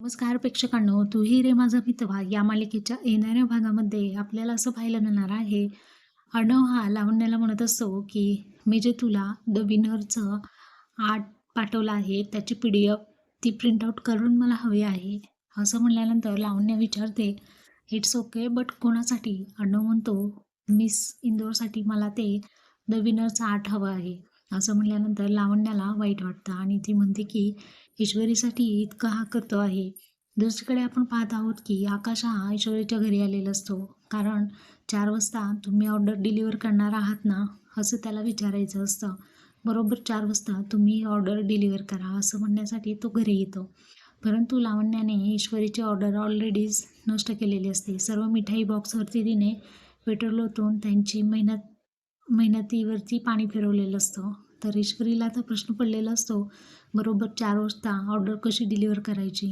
नमस्कार प्रेक्षकांनो तुही रे माझा मितवा या मालिकेच्या येणाऱ्या भागामध्ये आपल्याला असं पाहायला मिळणार आहे अर्णव हा लावण्याला म्हणत असतो की मी जे तुला द विनरचं आर्ट पाठवलं आहे त्याची पी डी एफ ती प्रिंटआउट करून मला हवी आहे. असं म्हणल्यानंतर लावण्य विचारते इट्स ओके बट कोणासाठी? अर्णव म्हणतो मिस इंदोरसाठी मला ते द विनरचं आर्ट हवं आहे. असं म्हणल्यानंतर लावण्याला वाईट वाटतं आणि ती म्हणते की ईश्वरीसाठी इतका हा करतो आहे. दुसरीकडे आपण पाहत आहोत की आकाश हा ईश्वरीच्या घरी आलेला असतो. कारण चार वाजता तुम्ही ऑर्डर डिलिव्हर करणार आहात ना असं त्याला विचारायचं असतं. बरोबर चार वाजता तुम्ही ऑर्डर डिलिव्हर करा असं म्हणण्यासाठी तो घरी येतो. परंतु लावण्याने ईश्वरीची ऑर्डर ऑलरेडीच नष्ट केलेली असते. सर्व मिठाई बॉक्सवरती तिने पेट्रोल ओतून त्यांची मेहनत मेहनतीवरती पाणी फिरवलेलं असतं. तर ईश्वरीला तर प्रश्न पडलेला असतो. बरोबर चार वाजता ऑर्डर कशी डिलिव्हर करायची?